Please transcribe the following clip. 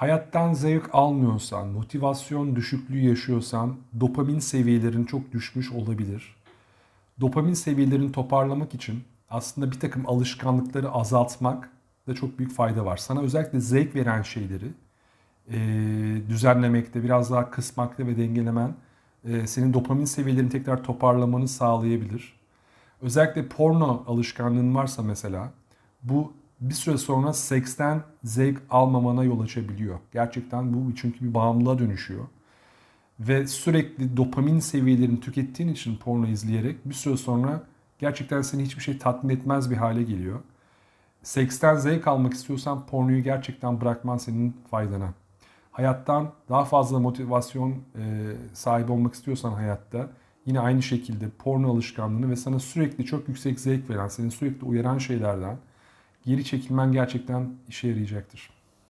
Hayattan zevk almıyorsan, motivasyon düşüklüğü yaşıyorsan dopamin seviyelerin çok düşmüş olabilir. Dopamin seviyelerini toparlamak için aslında bir takım alışkanlıkları azaltmak da çok büyük fayda var. Sana özellikle zevk veren şeyleri e, düzenlemekte, biraz daha kısmakta ve dengelemen e, senin dopamin seviyelerini tekrar toparlamanı sağlayabilir. Özellikle porno alışkanlığın varsa mesela bu bir süre sonra seksten zevk almamana yol açabiliyor. Gerçekten bu çünkü bir bağımlılığa dönüşüyor. Ve sürekli dopamin seviyelerini tükettiğin için porno izleyerek bir süre sonra gerçekten seni hiçbir şey tatmin etmez bir hale geliyor. Seksten zevk almak istiyorsan pornoyu gerçekten bırakman senin faydana. Hayattan daha fazla motivasyon e, sahibi olmak istiyorsan hayatta yine aynı şekilde porno alışkanlığını ve sana sürekli çok yüksek zevk veren, seni sürekli uyaran şeylerden geri çekilmen gerçekten işe yarayacaktır.